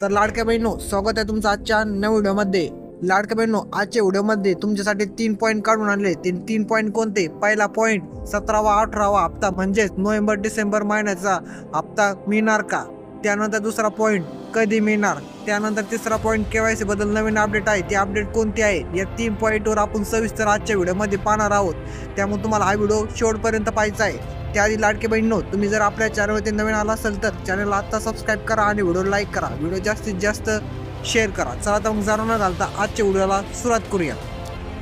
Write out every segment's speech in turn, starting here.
तर लाडक्या बहिणो स्वागत आहे तुमचं आजच्या नव्या व्हिडिओमध्ये. लाडक्या बहिणो आजच्या व्हिडिओमध्ये तुमच्यासाठी तीन पॉईंट काढून आणले. ते तीन पॉईंट कोणते? पहिला पॉईंट सतरावा अठरावा हप्ता म्हणजेच नोव्हेंबर डिसेंबर महिन्याचा हप्ता मिळणार का? त्यानंतर दुसरा पॉईंट कधी मिळणार? त्यानंतर तिसरा पॉईंट केवायसी बद्दल नवीन अपडेट आहे. ती अपडेट कोणती आहे? या तीन पॉईंटवर आपण सविस्तर आजच्या व्हिडिओमध्ये पाहणार आहोत. त्यामुळे तुम्हाला हा व्हिडिओ शेवटपर्यंत पाहायचा आहे. त्याआधी लाडके बहिणीनो तुम्ही जर आपल्या चॅनलवरती नवीन आला असेल तर चॅनलला आत्ता सबस्क्राईब करा आणि व्हिडिओ लाईक करा. व्हिडिओ जास्तीत जास्त शेअर करा. चला तर मग जाणून न घालता आजच्या व्हिडिओला सुरुवात करूया.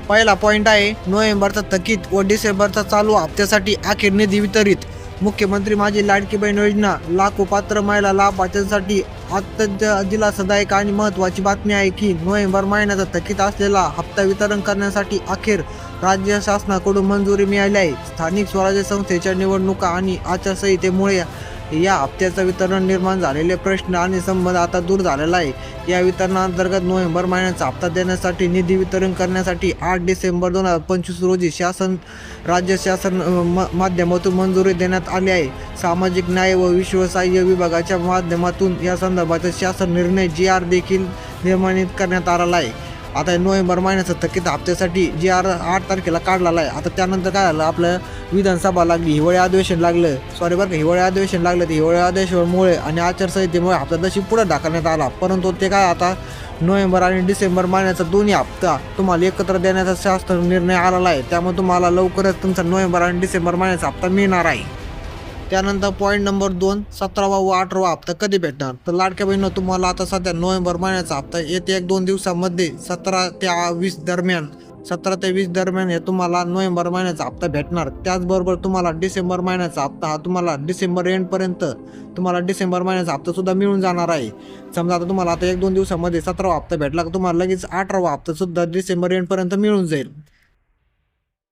पहिला पॉईंट आहे नोव्हेंबरचा थकीत व डिसेंबरचा चालू हप्त्यासाठी अखेर निधी वितरित. मुख्यमंत्री माझी लाडकी बहीण योजना. लाखो पात्र महिला लाभार्थ्यांसाठी अत्यंत दिलासदायक आणि महत्त्वाची बातमी आहे की नोव्हेंबर महिन्याचा थकीत असलेला हप्ता वितरण करण्यासाठी अखेर राज्य शासनाकडून मंजुरी मिळाली आहे. स्थानिक स्वराज्य संस्थेच्या निवडणुका आणि आचारसंहितेमुळे या हप्त्याचं वितरण निर्माण झालेले प्रश्न आणि संबंध आता दूर झालेला आहे. या वितरणाअंतर्गत नोव्हेंबर महिन्याचा हप्ता देण्यासाठी निधी वितरण करण्यासाठी आठ डिसेंबर दोन हजार पंचवीस रोजी शासन राज्य शासन म माध्यमातून मंजुरी देण्यात आली आहे. सामाजिक न्याय व विश्वसहाय्य विभागाच्या माध्यमातून या संदर्भाचा शासन निर्णय जी आर देखील निर्माणित करण्यात आलेला आहे. आता हे नोव्हेंबर महिन्याचा थकीत हप्त्यासाठी जे आर आठ तारखेला काढलेला आहे आता त्यानंतर काय झालं? आपलं विधानसभा लागली हिवाळी अधिवेशन लागलं. सॉरी बरं का हिवाळी अधिवेशन लागलं. ते हिवाळी अधिवेशनामुळे आणि आचारसंहितेमुळे हप्ता तशी पुढे ढाकण्यात आला. परंतु ते काय आता नोव्हेंबर आणि डिसेंबर महिन्याचा दोन्ही हप्ता तुम्हाला एकत्र देण्याचा शास्त्र निर्णय आलेला आहे. त्यामुळे तुम्हाला लवकरच तुमचा नोव्हेंबर आणि डिसेंबर महिन्याचा हप्ता मिळणार आहे. त्यानंतर पॉईंट नंबर दोन सतरावा व अठरावा हप्ता कधी भेटणार? तर लाडक्या बहिणीनं तुम्हाला आता सध्या नोव्हेंबर महिन्याचा हप्ता येते एक दोन दिवसामध्ये सतरा ते वीस दरम्यान सतरा ते वीस दरम्यान हे तुम्हाला नोव्हेंबर महिन्याचा हप्ता भेटणार. त्याचबरोबर तुम्हाला डिसेंबर महिन्याचा हप्ता हा तुम्हाला डिसेंबर एंडपर्यंत तुम्हाला डिसेंबर महिन्याचा हप्तासुद्धा मिळून जाणार आहे. समजा आता तुम्हाला आता एक दोन दिवसामध्ये सतरावा हप्ता भेटला का तुम्हाला लगेच अठरावा हप्तासुद्धा डिसेंबर एंडपर्यंत मिळून जाईल.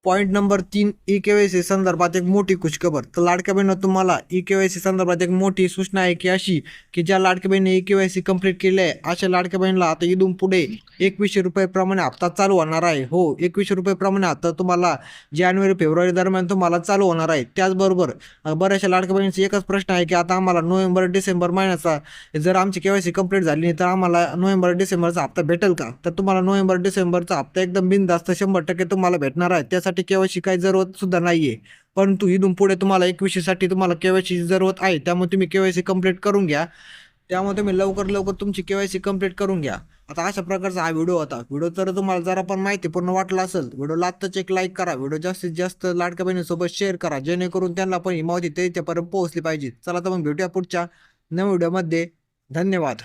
पॉईंट नंबर तीन ई के वाय सी संदर्भात एक मोठी खुशखबर. तर लाडक्या बहिणीनं तुम्हाला ई के वाय सी संदर्भात एक मोठी सूचना आहे की अशी की ज्या लाडक्या बहिणी E K Y C complete केली आहे अशा लाडक्या बहिणीला आता इथून पुढे एकवीसशे रुपयेप्रमाणे हप्ता चालू होणार आहे. हो एकवीसशे रुपयेप्रमाणे हप्ता तुम्हाला जानेवारी फेब्रुवारी दरम्यान तुम्हाला चालू होणार आहे. त्याचबरोबर बऱ्याचशा लाडक्या बहिणीचा एकच प्रश्न आहे की आता आम्हाला नोव्हेंबर डिसेंबर महिन्याचा जर आमची के वाय सी कंप्लीट झाली नाही तर आम्हाला नोव्हेंबर डिसेंबरचा हप्ता भेटेल का? तर तुम्हाला नोव्हेंबर डिसेंबरचा हप्ता एकदम बिनधास्त शंभर टक्के तुम्हाला भेटणार आहे. त्यासाठी केवायसी काही जरूरत सुद्धा नाहीये. परंतु इथून पुढे तुम्हाला एकवीसशेसाठी तुम्हाला केवायसीची जरूरत आहे त्यामुळे तुम्ही केवायसी कंप्लीट करून घ्या. त्यामुळे तुम्ही लवकर लवकर तुमची केवायसी कंप्लीट करून घ्या. आता अशा प्रकारचा हा व्हिडिओ होता. व्हिडिओ तर तुम्हाला जरा पण माहिती पूर्ण वाटला असेल व्हिडिओला आत्ताच एक लाईक करा. व्हिडिओ जास्तीत जास्त लाडक्या बहिणीसोबत शेअर करा. जेणेकरून त्यांना पण ही माहिती त्याच्यापर्यंत पोहोचली पाहिजे. चला तर मग भेटूया पुढच्या नव्या व्हिडिओमध्ये. धन्यवाद.